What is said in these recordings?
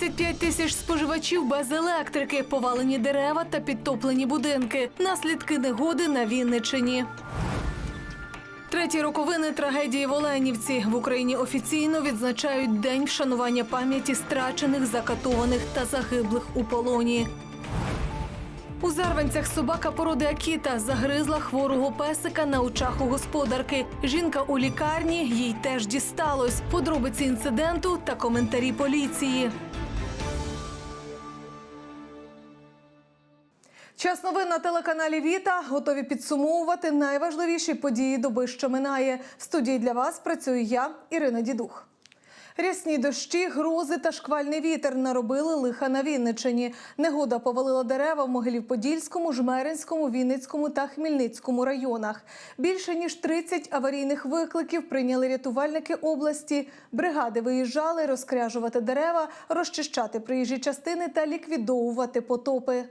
35 тисяч споживачів без електрики, повалені дерева та підтоплені будинки. Наслідки негоди на Вінничині. Треті роковини трагедії в Оленівці в Україні офіційно відзначають день вшанування пам'яті страчених, закатованих та загиблих у полоні. У Зарванцях собака породи Акіта загризла хворого песика на очах у господарки. Жінка у лікарні їй теж дісталось. Подробиці інциденту та коментарі поліції. Час новин на телеканалі Віта готові підсумовувати найважливіші події доби, що минає. В студії для вас працюю я, Ірина Дідух. Рясні дощі, грози та шквальний вітер наробили лиха на Вінничині. Негода повалила дерева в Могилів-Подільському, Жмеринському, Вінницькому та Хмельницькому районах. Більше ніж 30 аварійних викликів прийняли рятувальники області. Бригади виїжджали розкряжувати дерева, розчищати проїжджі частини та ліквідовувати потопи.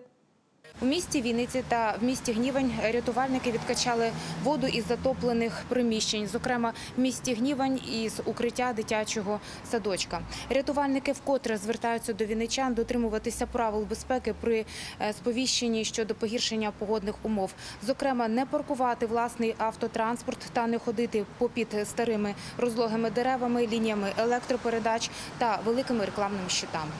У місті Вінниці та в місті Гнівань рятувальники відкачали воду із затоплених приміщень, зокрема в місті Гнівань із укриття дитячого садочка. Рятувальники вкотре звертаються до вінничан дотримуватися правил безпеки при е, сповіщенні щодо погіршення погодних умов. Зокрема, не паркувати власний автотранспорт та не ходити попід старими розлогими деревами, лініями електропередач та великими рекламними щитами.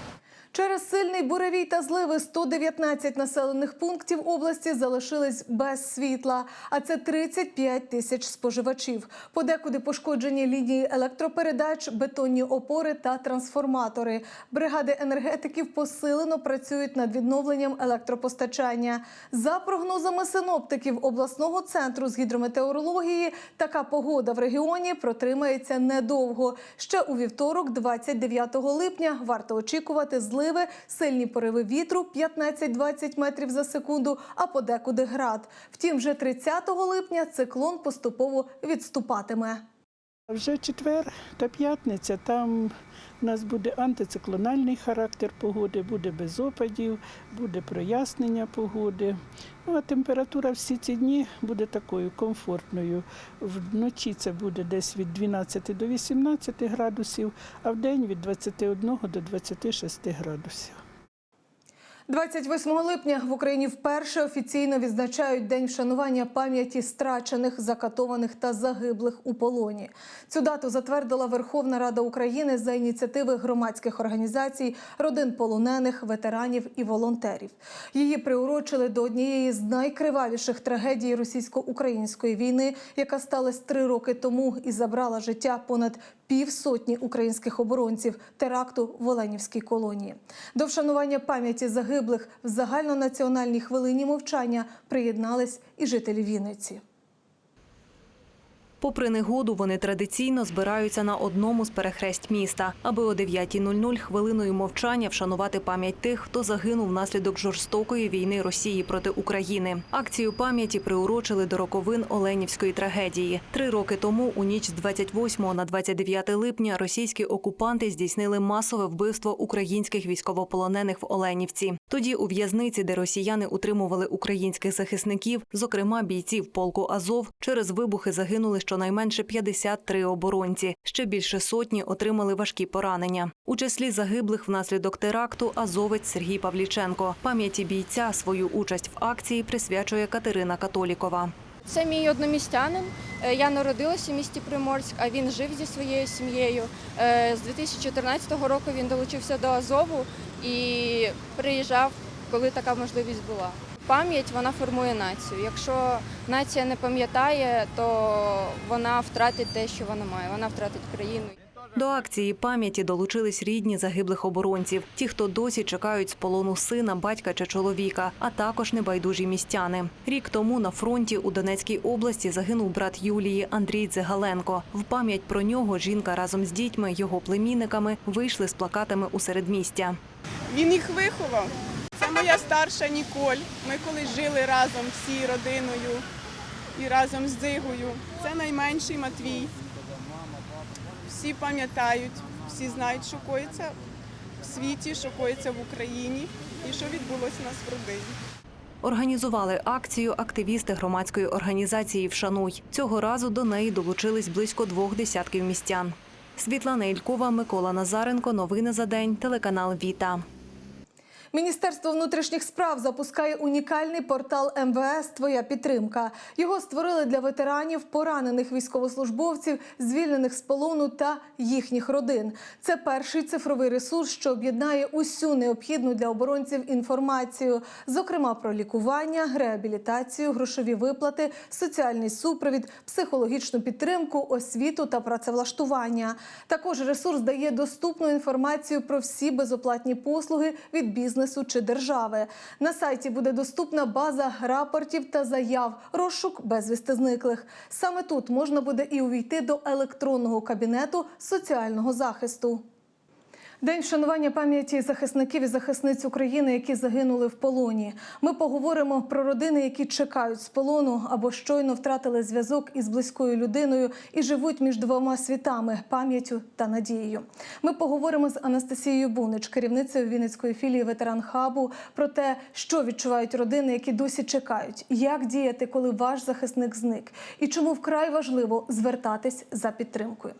Через сильний буревій та зливи 119 населених пунктів області залишились без світла, а це 35 тисяч споживачів. Подекуди пошкоджені лінії електропередач, бетонні опори та трансформатори. Бригади енергетиків посилено працюють над відновленням електропостачання. За прогнозами синоптиків обласного центру з гідрометеорології, така погода в регіоні протримається недовго. Ще у вівторок, 29 липня, варто очікувати зливи, сильні пориви вітру 15-20 метрів за секунду, а подекуди град. Втім, вже 30 липня циклон поступово відступатиме. Вже четвер та п'ятниця. Там у нас буде антициклональний характер погоди, буде без опадів, буде прояснення погоди. Ну, а температура всі ці дні буде такою комфортною. Вночі це буде десь від 12 до 18 градусів, а в день від 21 до 26 градусів. 28 липня в Україні вперше офіційно відзначають День вшанування пам'яті страчених, закатованих та загиблих у полоні. Цю дату затвердила Верховна Рада України за ініціативи громадських організацій, родин полонених, ветеранів і волонтерів. Її приурочили до однієї з найкривавіших трагедій російсько-української війни, яка сталася три роки тому і забрала життя понад півсотні українських оборонців теракту в Оленівській колонії. До вшанування пам'яті загиблих в загальнонаціональній хвилині мовчання приєднались і жителі Вінниці. Попри негоду, вони традиційно збираються на одному з перехресть міста, аби о 9.00 хвилиною мовчання вшанувати пам'ять тих, хто загинув внаслідок жорстокої війни Росії проти України. Акцію пам'яті приурочили до роковин Оленівської трагедії. Три роки тому, у ніч з 28 на 29 липня, російські окупанти здійснили масове вбивство українських військовополонених в Оленівці. Тоді у в'язниці, де росіяни утримували українських захисників, зокрема бійців полку Азов, через вибухи загинули щонайменше 53 оборонці. Ще більше сотні отримали важкі поранення. У числі загиблих внаслідок теракту азовець Сергій Павліченко. Пам'яті бійця свою участь в акції присвячує Катерина Католікова. Це мій одномістянин. Е, Я народилася в місті Приморськ, а він жив зі своєю сім'єю. Е, З 2014 року він долучився до Азову і приїжджав, коли така можливість була. Пам'ять вона формує націю. Якщо нація не пам'ятає, то вона втратить те, що вона має. Вона втратить країну. До акції пам'яті долучились рідні загиблих оборонців, ті, хто досі чекають з полону сина, батька чи чоловіка, а також небайдужі містяни. Рік тому на фронті у Донецькій області загинув брат Юлії Андрій Дзигаленко. В пам'ять про нього жінка разом з дітьми, його племінниками, вийшли з плакатами у середмістя. Він їх виховав. Це моя старша Ніколь. Ми колись жили разом всі родиною і разом з Дзигою. Це найменший Матвій. Всі пам'ятають, всі знають, що коїться в світі, що коїться в Україні і що відбулося у нас в родині. Організували акцію активісти громадської організації Вшануй. Цього разу до неї долучились близько двох десятків містян. Світлана Ількова, Микола Назаренко. Новини за день. Телеканал Віта. Міністерство внутрішніх справ запускає унікальний портал МВС Твоя підтримка. Його створили для ветеранів, поранених військовослужбовців, звільнених з полону та їхніх родин. Це перший цифровий ресурс, що об'єднає усю необхідну для оборонців інформацію, зокрема про лікування, реабілітацію, грошові виплати, соціальний супровід, психологічну підтримку, освіту та працевлаштування. Також ресурс дає доступну інформацію про всі безоплатні послуги від бізнесу чи держави. На сайті буде доступна база рапортів та заяв, розшук безвісти зниклих. Саме тут можна буде і увійти до електронного кабінету соціального захисту. День вшанування пам'яті захисників і захисниць України, які загинули в полоні. Ми поговоримо про родини, які чекають з полону або щойно втратили зв'язок із близькою людиною і живуть між двома світами пам'яттю та надією. Ми поговоримо з Анастасією Бунич, керівницею Вінницької філії ветеран хабу, про те, що відчувають родини, які досі чекають, як діяти, коли ваш захисник зник, і чому вкрай важливо звертатись за підтримкою.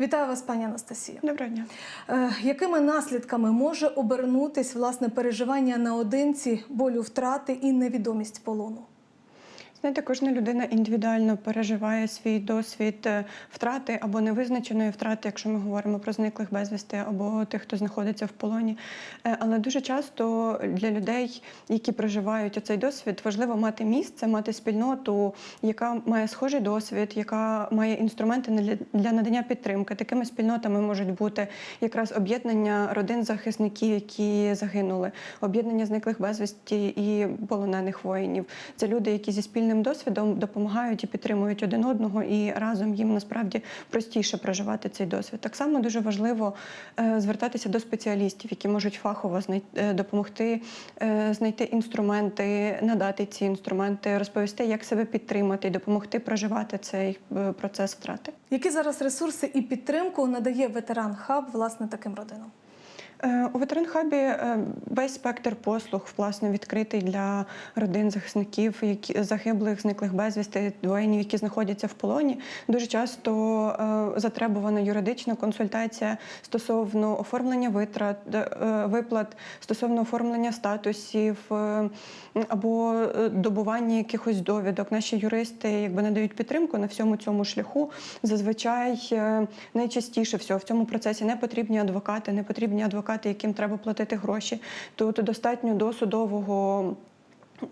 Вітаю вас, пані Анастасія. Доброго дня. Е, Якими наслідками може обернутись власне переживання наодинці, болю втрати і невідомість полону? Знаєте, кожна людина індивідуально переживає свій досвід е, втрати або невизначеної втрати, якщо ми говоримо про зниклих безвісти або тих, хто знаходиться в полоні. Е, Але дуже часто для людей, які проживають цей досвід, важливо мати місце, мати спільноту, яка має схожий досвід, яка має інструменти для- надання підтримки. Такими спільнотами можуть бути якраз об'єднання родин захисників, які загинули, об'єднання зниклих безвісті і полонених воїнів. Це люди, які зі спільним досвідом допомагають і підтримують один одного, і разом їм насправді простіше проживати цей досвід. Так само дуже важливо е, звертатися до спеціалістів, які можуть фахово е, допомогти е, знайти інструменти, надати ці інструменти, розповісти, як себе підтримати і допомогти проживати цей процес втрати. Які зараз ресурси і підтримку надає ветеран хаб власне таким родинам? Е, У ветеранхабі е, весь спектр послуг власне відкритий для родин захисників, які загиблих, зниклих безвісти, воїнів, які знаходяться в полоні. Дуже часто е, затребувана юридична консультація стосовно оформлення витрат, виплат, стосовно оформлення статусів або добування якихось довідок. Наші юристи якби надають підтримку на всьому цьому шляху. Зазвичай найчастіше всього в цьому процесі не потрібні адвокати, не потрібні адвокати, яким треба платити гроші. Тут достатньо досудового.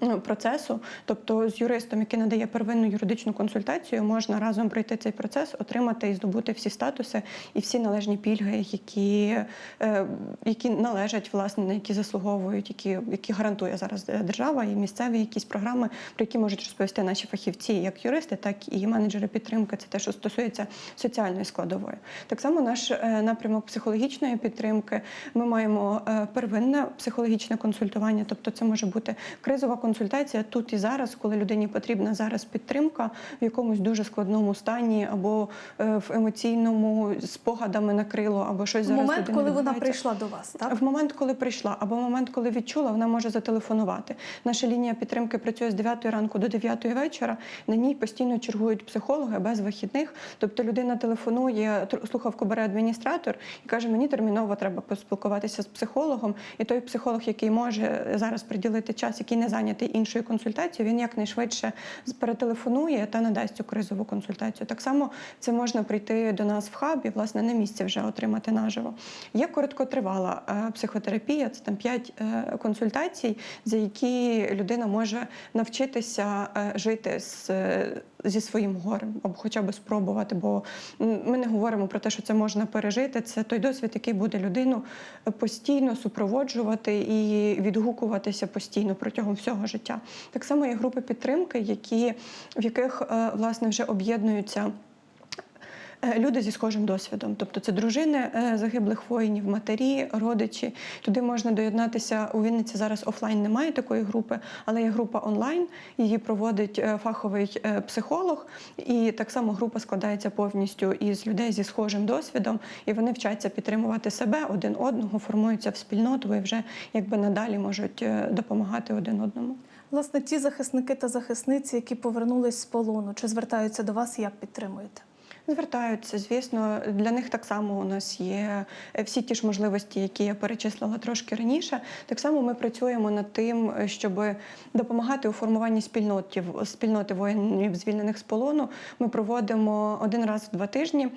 Ну, Процесу, тобто з юристом, який надає первинну юридичну консультацію, можна разом пройти цей процес, отримати і здобути всі статуси і всі належні пільги, які, е, які належать, власне, на які заслуговують, які, які гарантує зараз держава, і місцеві якісь програми, про які можуть розповісти наші фахівці, як юристи, так і менеджери підтримки. Це те, що стосується соціальної складової. Так само наш е, напрямок психологічної підтримки. Ми маємо е, первинне психологічне консультування, тобто це може бути кризова консультація тут і зараз, коли людині потрібна зараз підтримка в якомусь дуже складному стані, або е, в емоційному спогадами накрило, або щось В момент, коли вона прийшла до вас, так? В момент, коли прийшла, або в момент, коли відчула, вона може зателефонувати. Наша лінія підтримки працює з 9 ранку до 9 вечора. На ній постійно чергують психологи без вихідних. Тобто людина телефонує, слухавку бере адміністратор і каже: мені терміново треба поспілкуватися з психологом. І той психолог, який може зараз приділити час, який не зайнятий іншою консультацією, він якнайшвидше перетелефонує та надасть цю кризову консультацію. Так само це можна прийти до нас в хабі, власне, на місці вже отримати наживо. Є короткотривала е, психотерапія, це там 5 консультацій, за які людина може навчитися е, жити з, е, зі своїм горем, або хоча б спробувати. Бо ми не говоримо про те, що це можна пережити. Це той досвід, який буде людину постійно супроводжувати і відгукуватися постійно протягом всього життя. Так само є групи підтримки, які, в яких е, власне вже об'єднуються. Е, Люди зі схожим досвідом, тобто це дружини е, загиблих воїнів, матері, родичі. Туди можна доєднатися у Вінниці. Зараз офлайн немає такої групи, але є група онлайн. Її проводить е, фаховий психолог, і так само група складається повністю із людей зі схожим досвідом, і вони вчаться підтримувати себе один одного, формуються в спільноту і вже якби надалі можуть допомагати один одному. Власне, ті захисники та захисниці, які повернулись з полону, чи звертаються до вас, як підтримуєте? Звертаються, звісно, для них так само у нас є е, всі ті ж можливості, які я перечислила трошки раніше. Так само ми працюємо над тим, е, щоб допомагати у формуванні спільноти, спільноти воїнів, звільнених з полону. Ми проводимо один раз в два тижні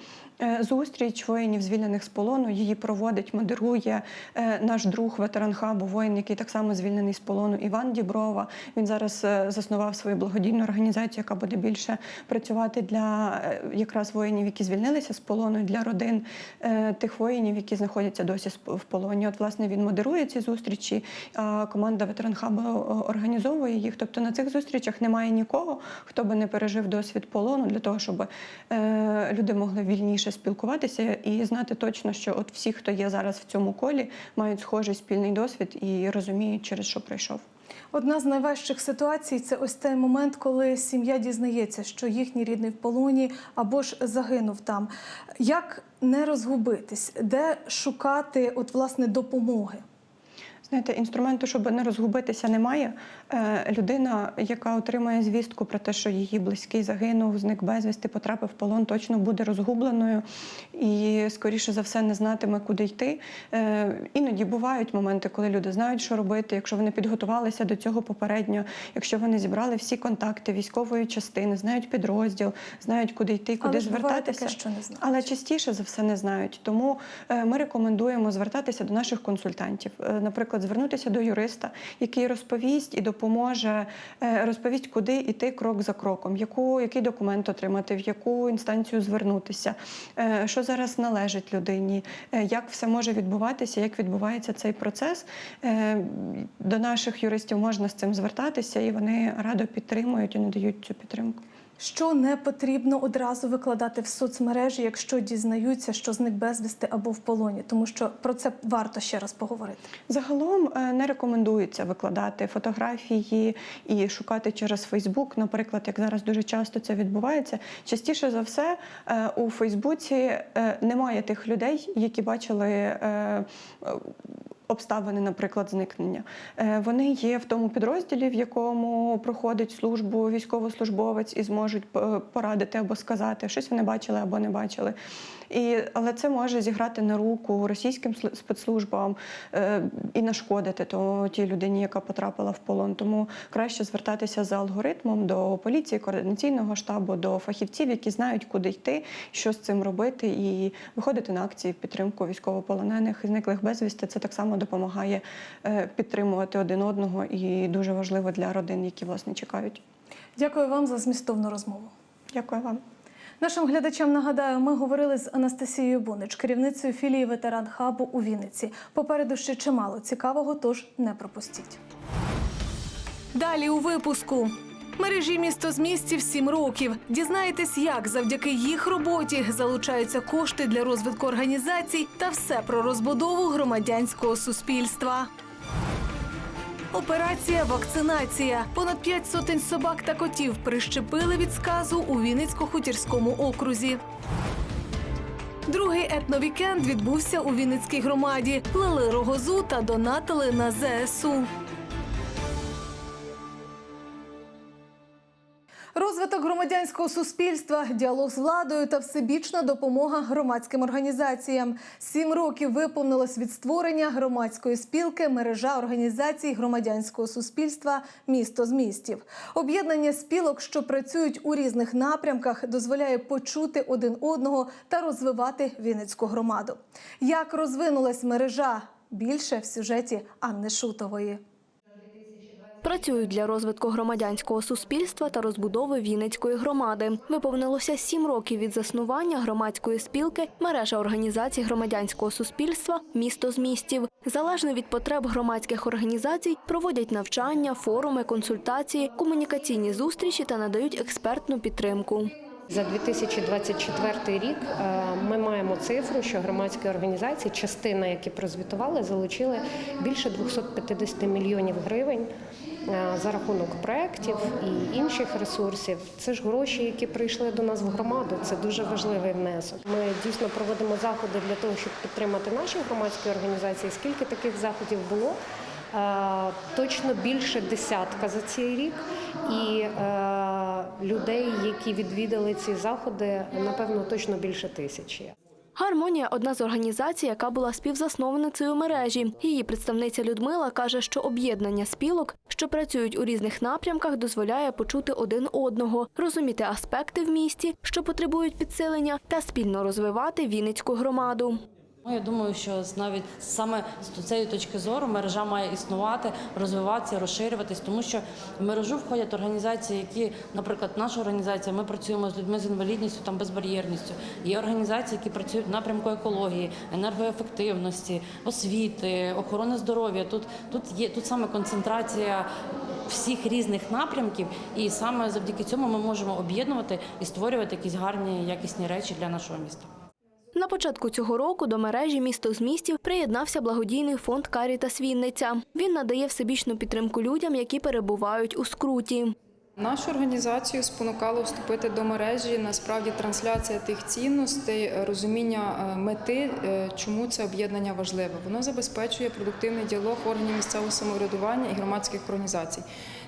зустріч воїнів, звільнених з полону. Її проводить, модерує е, наш друг, ветеран хабу, воїн, який так само звільнений з полону, Іван Діброва. Він зараз е, заснував свою благодійну організацію, яка буде більше працювати для е, якраз воїнів, які звільнилися з полону, для родин е, тих воїнів, які знаходяться досі в полоні. От, власне, він модерує ці зустрічі, а команда ветеран хабу е, організовує їх. Тобто на цих зустрічах немає нікого, хто би не пережив досвід полону для того, щоб е, люди могли вільніше спілкуватися і знати точно, що от всі, хто є зараз в цьому колі, мають схожий спільний досвід і розуміють, через що пройшов. Одна з найважчих ситуацій це ось той момент, коли сім'я дізнається, що їхній рідний в полоні або ж загинув там. Як не розгубитись, де шукати от власне допомоги? Знаєте, інструменту, щоб не розгубитися, немає. Е, людина, яка отримує звістку про те, що її близький загинув, зник безвісти, потрапив в полон, точно буде розгубленою і, скоріше за все, не знатиме, куди йти. Е, іноді бувають моменти, коли люди знають, що робити, якщо вони підготувалися до цього попередньо, якщо вони зібрали всі контакти військової частини, знають підрозділ, знають, куди йти, куди Але звертатися. таке, що не знають. Але частіше за все не знають. Тому е, ми рекомендуємо звертатися до наших консультантів. Наприклад, звернутися до юриста, який розповість і допоможе, е, розповість, куди йти крок за кроком, яку, який документ отримати, в яку інстанцію звернутися, е, що зараз належить людині, е, як все може відбуватися, як відбувається цей процес. До наших юристів можна з цим звертатися, і вони радо підтримують і надають цю підтримку. Що не потрібно одразу викладати в соцмережі, якщо дізнаються, що зник безвісти або в полоні, тому що про це варто ще раз поговорити. Загалом е, не рекомендується викладати фотографії і шукати через Фейсбук, наприклад, як зараз дуже часто це відбувається. Частіше за все е, у Фейсбуці е, немає тих людей, які бачили. Обставини, наприклад, зникнення. Е, Вони є в тому підрозділі, в якому проходить службу військовослужбовець і зможуть е, порадити або сказати, щось вони бачили або не бачили. І, але це може зіграти на руку російським сл- спецслужбам е, і нашкодити то, тій людині, яка потрапила в полон. Тому краще звертатися за алгоритмом до поліції, координаційного штабу, до фахівців, які знають, куди йти, що з цим робити, і виходити на акції в підтримку військовополонених і зниклих безвісти. Це так само допомагає е, підтримувати один одного і дуже важливо для родин, які власне чекають. Дякую вам за змістовну розмову. Дякую вам. Нашим глядачам нагадаю, ми говорили з Анастасією Бунич, керівницею філії ветеран хабу у Вінниці. Попереду ще чимало цікавого, тож не пропустіть. Далі у випуску. Мережі місто з місців 7 років. Дізнаєтесь, як завдяки їх роботі залучаються кошти для розвитку організацій та все про розбудову громадянського суспільства. Операція вакцинація. Понад п'ять сотень собак та котів прищепили від сказу у Вінницько-Хутірському окрузі. Другий етновікенд відбувся у Вінницькій громаді. Плели рогозу та донатили на ЗСУ. Розвиток громадянського суспільства, діалог з владою та всебічна допомога громадським організаціям. Сім років виповнилось від створення громадської спілки мережа організацій громадянського суспільства Місто з містів. Об'єднання спілок, що працюють у різних напрямках, дозволяє почути один одного та розвивати Вінницьку громаду. Як розвинулась мережа? Більше в сюжеті Анни Шутової. Працюють для розвитку громадянського суспільства та розбудови Вінницької громади. Виповнилося сім років від заснування громадської спілки мережа організацій громадянського суспільства Місто з містів. Залежно від потреб громадських організацій проводять навчання, форуми, консультації, комунікаційні зустрічі та надають експертну підтримку. За 2024 рік е, ми маємо цифру, що громадські організації, частина, які прозвітували, залучили більше 250 мільйонів гривень за рахунок проєктів і інших ресурсів. Це ж гроші, які прийшли до нас в громаду. Це дуже важливий внесок. Ми дійсно проводимо заходи для того, щоб підтримати наші громадські організації. Скільки таких заходів було? Е, Точно більше десятка за цей рік, і е, людей, які відвідали ці заходи, напевно, точно більше тисячі. Гармонія одна з організацій, яка була співзасновницею мережі. Її представниця Людмила каже, що об'єднання спілок, що працюють у різних напрямках, дозволяє почути один одного, розуміти аспекти в місті, що потребують підсилення, та спільно розвивати Вінницьку громаду. Ну, Я думаю, що навіть саме з цієї точки зору мережа має існувати, розвиватися, розширюватись, тому що в мережу входять організації, які, наприклад, наша організація, ми працюємо з людьми з інвалідністю, там безбар'єрністю. Є організації, які працюють в напрямку екології, енергоефективності, освіти, охорони здоров'я. Тут тут є тут саме концентрація всіх різних напрямків, і саме завдяки цьому ми можемо об'єднувати і створювати якісь гарні якісні речі для нашого міста. На початку цього року до мережі місто з містів приєднався благодійний фонд Карітас Вінниця. Він надає всебічну підтримку людям, які перебувають у скруті. Нашу організацію спонукало вступити до мережі насправді трансляція тих цінностей, розуміння е, мети, е, чому це об'єднання важливе. Воно забезпечує продуктивний діалог органів місцевого самоврядування і громадських організацій.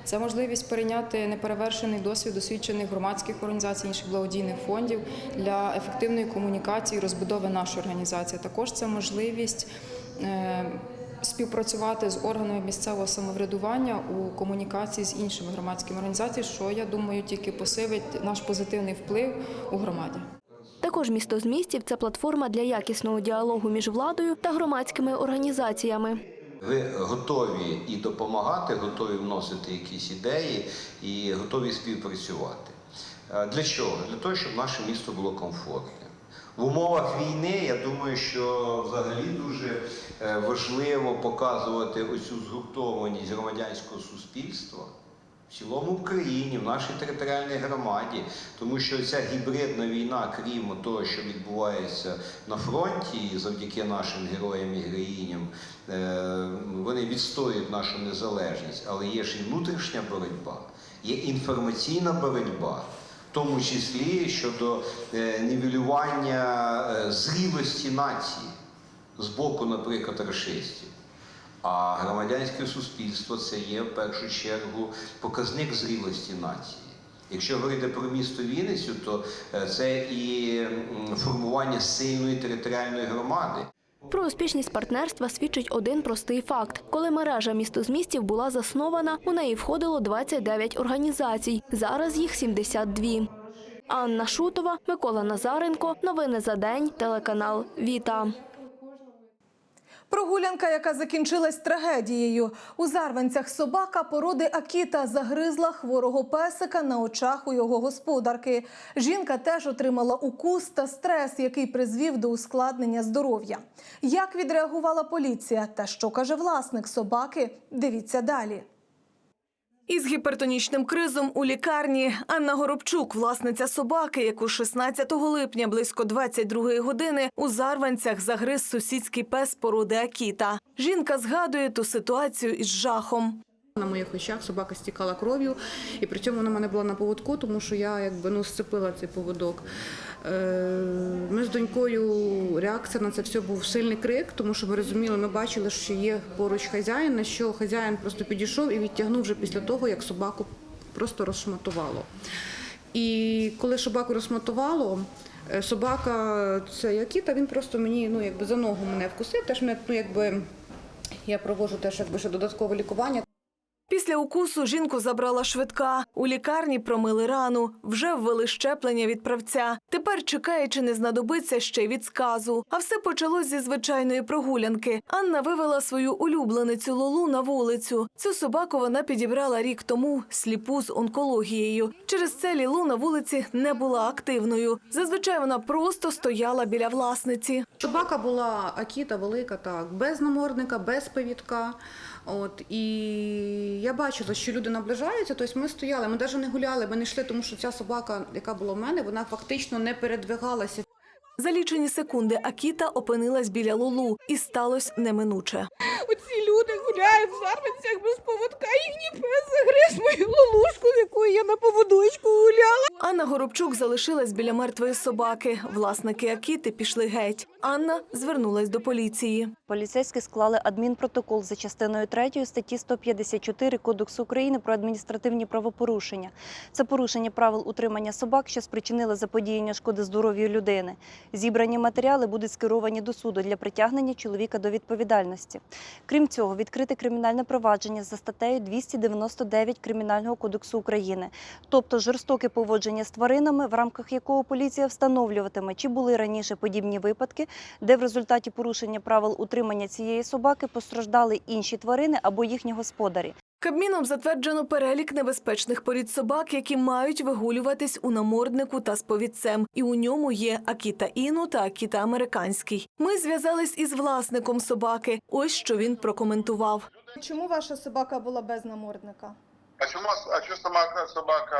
Це можливість перейняти неперевершений досвід досвідчених громадських організацій, інших благодійних фондів для ефективної комунікації розбудови нашої організації. Також це можливість. е, співпрацювати з органами місцевого самоврядування у комунікації з іншими громадськими організаціями, що я думаю, тільки посилить наш позитивний вплив у громаді. Також місто з містів це платформа для якісного діалогу між владою та громадськими організаціями. Ви готові і допомагати, готові вносити якісь ідеї і готові співпрацювати. Е, Для чого? Для того, щоб наше місто було комфортне. В умовах війни я думаю, що взагалі дуже е, важливо показувати оцю згуртованість громадянського суспільства в цілому в країні, в нашій територіальній громаді, тому що ця гібридна війна, крім того, що відбувається на фронті, завдяки нашим героям і героїням, е, вони відстоюють нашу незалежність, але є ж і внутрішня боротьба, є інформаційна боротьба. В тому числі щодо е, нівелювання е, зрілості нації з боку, наприклад, расистів. А громадянське суспільство це є в першу чергу показник зрілості нації. Якщо говорити про місто Вінницю, то е, це і формування сильної територіальної громади. Про успішність партнерства свідчить один простий факт: коли мережа місто з містів була заснована, у неї входило 29 організацій. Зараз їх 72. Анна Шутова, Микола Назаренко. Новини за день. Телеканал Віта. Прогулянка, яка закінчилась трагедією. У Зарванцях собака породи Акіта загризла хворого песика на очах у його господарки. Жінка теж отримала укус та стрес, який призвів до ускладнення здоров'я. Як відреагувала поліція та що каже власник собаки? Дивіться далі. Із гіпертонічним кризом у лікарні Анна Горобчук, власниця собаки, яку 16 липня близько 22 години у Зарванцях загриз сусідський пес породи Акіта. Жінка згадує ту ситуацію із жахом. На моїх очах собака стікала кров'ю, і при цьому вона мене була на поводку, тому що я якби ну сцепила цей поводок. Е, Ми з донькою реакція на це все був сильний крик, тому що ми розуміли, ми бачили, що є поруч хазяїн, на що хазяїн просто підійшов і відтягнув вже після того, як собаку просто розшматувало. І коли собаку розшматувало, е, собака, це Якіта, він просто мені ну, якби за ногу мене вкусив. Теж мене, ну, якби, я проводжу теж якби, ще додаткове лікування. Після укусу жінку забрала швидка. У лікарні промили рану. Вже ввели щеплення від правця. Тепер чекає, чи не знадобиться ще від сказу. А все почалось зі звичайної прогулянки. Анна вивела свою улюбленицю Лолу на вулицю. Цю собаку вона підібрала рік тому, сліпу з онкологією. Через це Лілу на вулиці не була активною. Зазвичай вона просто стояла біля власниці. Собака була акіта велика, так, без намордника, без повідка. От, і я бачила, що люди наближаються, тобто ми стояли, ми навіть не гуляли, ми не йшли, тому що ця собака, яка була в мене, вона фактично не передвигалася. За лічені секунди Акіта опинилась біля Лулу, і сталося неминуче. Оці люди гуляють в зарванцях без поводка, їхній пес загриз мою лолушку, з якою я на поводочку гуляла. Анна Горобчук залишилась біля мертвої собаки. Власники Акіти пішли геть. Анна звернулась до поліції. Поліцейські склали адмінпротокол за частиною 3 статті 154 Кодексу України про адміністративні правопорушення. Це порушення правил утримання собак, що спричинили заподіяння шкоди здоров'ю людини. Зібрані матеріали будуть скеровані до суду для притягнення чоловіка до відповідальності. Крім цього, відкрите кримінальне провадження за статтею 299 Кримінального кодексу України, тобто жорстоке поводження з тваринами, в рамках якого поліція встановлюватиме, чи були раніше подібні випадки, де в результаті порушення правил утримання цієї собаки постраждали інші тварини або їхні господарі. Кабміном затверджено перелік небезпечних порід собак, які мають вигулюватись у наморднику та з повідцем. І у ньому є Акіта Іну та Акіта Американський. Ми зв'язались із власником собаки. Ось що він прокоментував. Чому ваша собака була без намордника? А чому а чому собака, собака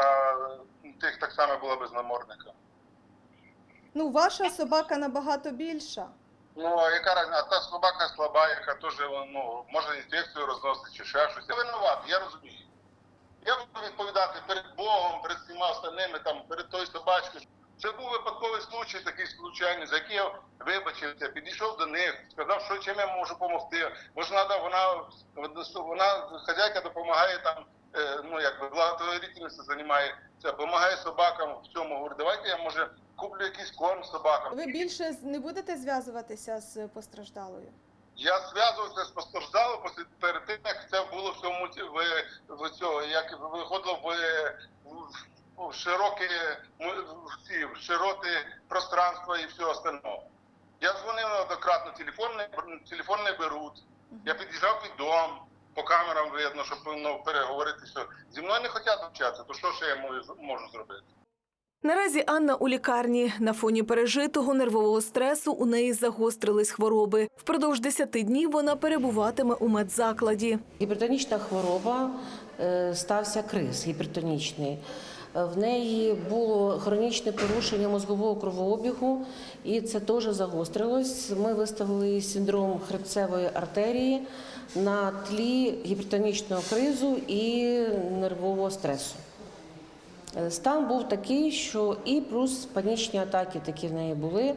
тих так само була без намордника? Ну, ваша собака набагато більша. Ну, яка разниця? А та собака слаба, яка теж ну, може інфекцію розносити чи ще щось. Я винуватий, я розумію. Я буду відповідати перед Богом, перед всіма остальними, там, перед тою собачкою. Це був випадковий случай, такий случайний, за який я вибачився, підійшов до них, сказав, що чим я можу допомогти. Може, надо, вона, вона хазяйка допомагає там, е, ну якби благотворительністю займається, допомагає собакам в цьому. Говорю, давайте я може куплю якийсь корм собакам. Ви більше не будете зв'язуватися з постраждалою? Я зв'язувався з постраждалим після перед тим, як це було в цьому в, в цього, як виходило в, в, широкі в широті пространства і все остальне. Я дзвонив неоднократно, телефон не, телефон не беруть. Я під'їжджав під дом, по камерам видно, щоб ну, переговорити все. Зі мною не хочуть общатися, то що ще я можу, можу зробити? Наразі Анна у лікарні. На фоні пережитого нервового стресу у неї загострились хвороби. Впродовж 10 днів вона перебуватиме у медзакладі. Гіпертонічна хвороба е, стався криз гіпертонічний. Е, В неї було хронічне порушення мозгового кровообігу, і це теж загострилось. Ми виставили синдром хребцевої артерії на тлі гіпертонічного кризу і нервового стресу. Е, Стан був такий, що і плюс панічні атаки такі в неї були.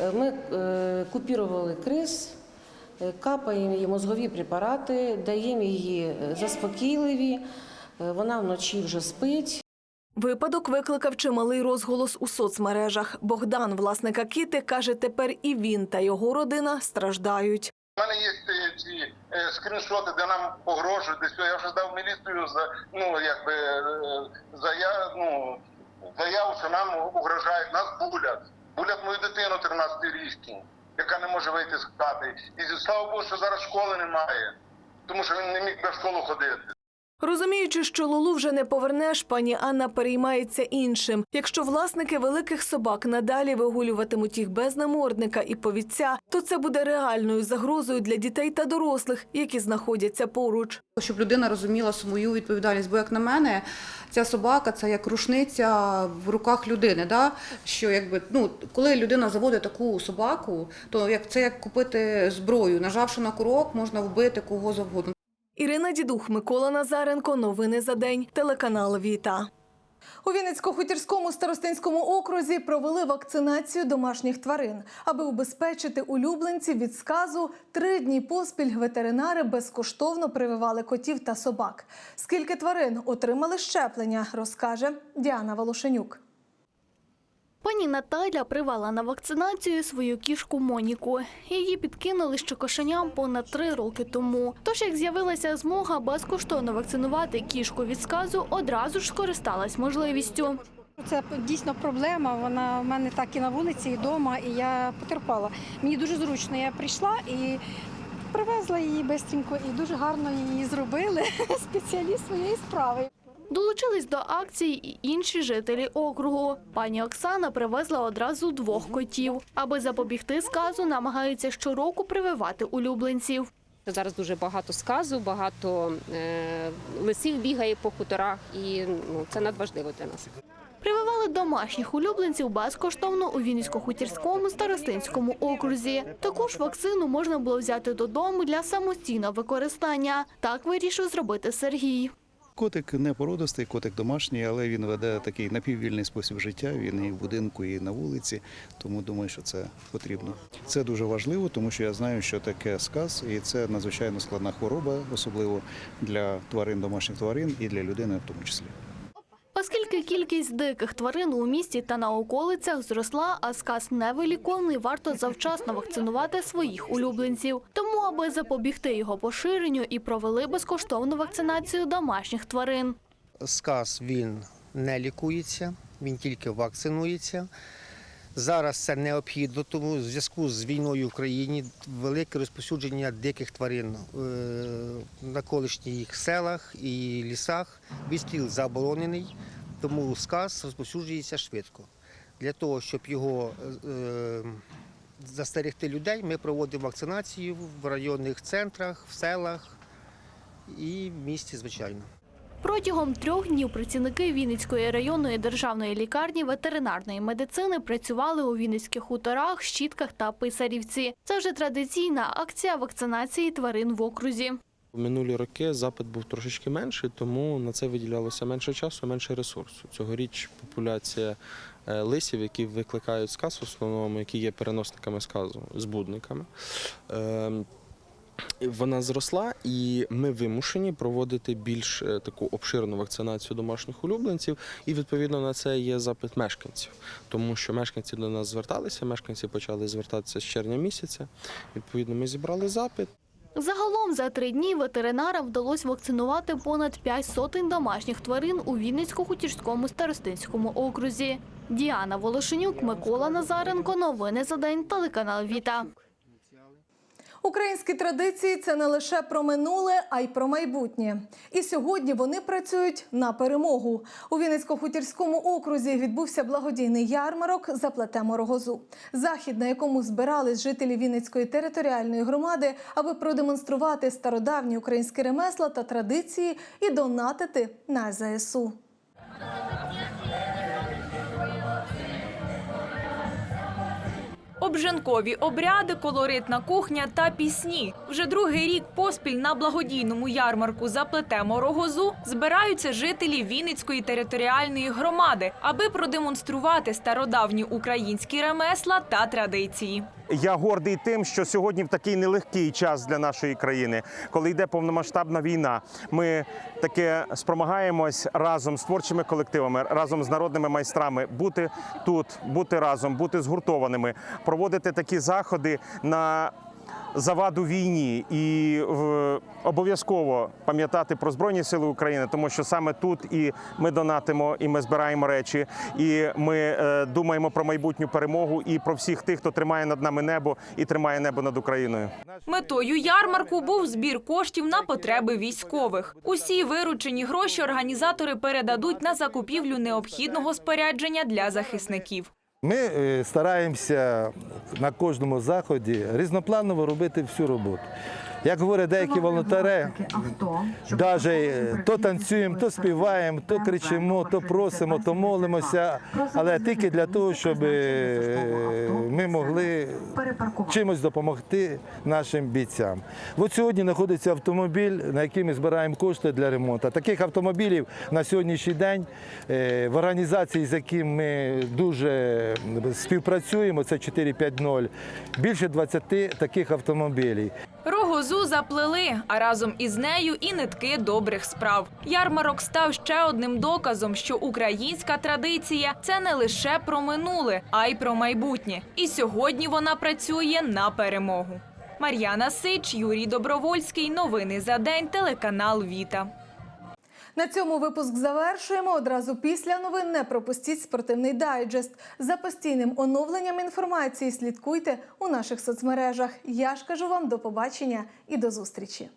Е, Ми е, купірували криз, капаємо їй мозгові препарати, даємо її заспокійливі. Вона вночі вже спить. Випадок викликав чималий розголос у соцмережах. Богдан, власник Акіти, каже, тепер і він та його родина страждають. У мене є е, ці е, скріншоти, де нам погрожують десь. Я вже дав міліцію за ну якби е, ну, заяву, що нам угрожають. Нас булять. Булять мою дитину 13-річну, яка не може вийти з хати. І слава Богу, що зараз школи немає, тому що він не міг на школу ходити. Розуміючи, що Лулу вже не повернеш, пані Анна переймається іншим. Якщо власники великих собак надалі вигулюватимуть їх без намордника і повідця, то це буде реальною загрозою для дітей та дорослих, які знаходяться поруч. Щоб людина розуміла свою відповідальність, бо як на мене, ця собака це як рушниця в руках людини. Да? Що якби ну коли людина заводить таку собаку, то як це як купити зброю, нажавши на курок, можна вбити кого завгодно. Ірина Дідух, Микола Назаренко. Новини за день. Телеканал Віта. У Вінницько-Хутірському старостинському окрузі провели вакцинацію домашніх тварин. Аби убезпечити улюбленців від сказу, три дні поспіль ветеринари безкоштовно прививали котів та собак. Скільки тварин отримали щеплення, розкаже Діана Волошенюк. Пані Наталя привела на вакцинацію свою кішку Моніку. Її підкинули ще кошеням понад три роки тому. Тож, як з'явилася змога безкоштовно вакцинувати кішку від сказу, одразу ж скористалась можливістю. Це дійсно проблема. Вона в мене так і на вулиці, і вдома, і я потерпала. Мені дуже зручно. Я прийшла і привезла її швидко, і дуже гарно її зробили. Спеціаліст своєї справи. Долучились до акції і інші жителі округу. Пані Оксана привезла одразу двох котів. Аби запобігти сказу, намагаються щороку прививати улюбленців. Зараз дуже багато сказу, багато е, лисів бігає по хуторах, і ну, це надважливо для нас. Прививали домашніх улюбленців безкоштовно у Вінницько-Хутірському старостинському окрузі. Також вакцину можна було взяти додому для самостійного використання. Так вирішив зробити Сергій. Котик не породистий, котик домашній, але він веде такий напіввільний спосіб життя. Він і в будинку, і на вулиці. Тому думаю, що це потрібно. Це дуже важливо, тому що я знаю, що таке сказ, і це надзвичайно складна хвороба, особливо для тварин, домашніх тварин і для людини в тому числі. Оскільки кількість диких тварин у місті та на околицях зросла, а сказ невиліковний, варто завчасно вакцинувати своїх улюбленців. Тому, аби запобігти його поширенню, і провели безкоштовну вакцинацію домашніх тварин. Сказ він не лікується, він тільки вакцинується. Зараз це необхідно, тому в зв'язку з війною в країні велике розповсюдження диких тварин е, на колишніх селах і лісах. Відстріл заборонений, тому сказ розповсюджується швидко. Для того, щоб його е, застерегти людей, ми проводимо вакцинацію в районних центрах, в селах і в місті, звичайно. Протягом трьох днів працівники Вінницької районної державної лікарні ветеринарної медицини працювали у Вінницьких хуторах, щітках та писарівці. Це вже традиційна акція вакцинації тварин в окрузі. В минулі роки запит був трошечки менший, тому на це виділялося менше часу, менше ресурсу. Цьогоріч популяція е, лисів, які викликають сказ, в основному, які є переносниками сказу, збудниками. Вона зросла, і ми вимушені проводити більш е, таку обширну вакцинацію домашніх улюбленців, і відповідно на це є запит мешканців, тому що мешканці до нас зверталися, мешканці почали звертатися з червня місяця. Відповідно, ми зібрали запит. Загалом за три дні ветеринарам вдалося вакцинувати понад п'ять сотень домашніх тварин у Вінницько-Хутірському старостинському окрузі. Діана Волошенюк, Микола Назаренко. Новини за день. Телеканал Віта. Українські традиції це не лише про минуле, а й про майбутнє. І сьогодні вони працюють на перемогу. У Вінницько-Хутірському окрузі відбувся благодійний ярмарок «Заплетемо рогозу. Захід, на якому збирались жителі Вінницької територіальної громади, аби продемонструвати стародавні українські ремесла та традиції і донатити на ЗСУ. Обжанкові обряди, колоритна кухня та пісні. Вже другий рік поспіль на благодійному ярмарку «Заплетемо рогозу» збираються жителі Вінницької територіальної громади, аби продемонструвати стародавні українські ремесла та традиції. Я гордий тим, що сьогодні в такий нелегкий час для нашої країни, коли йде повномасштабна війна, ми таке спромагаємось разом з творчими колективами, разом з народними майстрами бути тут, бути разом, бути згуртованими, проводити такі заходи на заваду війні і в- обов'язково пам'ятати про збройні сили України, тому що саме тут і ми донатимо, і ми збираємо речі, і ми е, думаємо про майбутню перемогу і про всіх тих, хто тримає над нами небо і тримає небо над Україною. Метою ярмарку був збір коштів на потреби військових. Усі виручені гроші організатори передадуть на закупівлю необхідного спорядження для захисників. Ми е, стараємося на кожному заході різнопланово робити всю роботу. Як говорять деякі волонтери, навіть то танцюємо, то співаємо, то кричимо, то просимо, то молимося, але тільки для того, щоб е, ми могли чимось допомогти нашим бійцям. От сьогодні знаходиться автомобіль, на який ми збираємо кошти для ремонту. Таких автомобілів на сьогоднішній день е, в організації, з яким ми дуже співпрацюємо, це 450, більше 20 таких автомобілів. Рогозу заплели, а разом із нею і нитки добрих справ. Ярмарок став ще одним доказом, що українська традиція це не лише про минуле, а й про майбутнє. І сьогодні вона працює на перемогу. Мар'яна Сич, Юрій Добровольський. Новини за день. Телеканал Віта. На цьому випуск завершуємо. Одразу після новин не пропустіть спортивний дайджест. За постійним оновленням інформації слідкуйте у наших соцмережах. Я ж кажу вам до побачення і до зустрічі.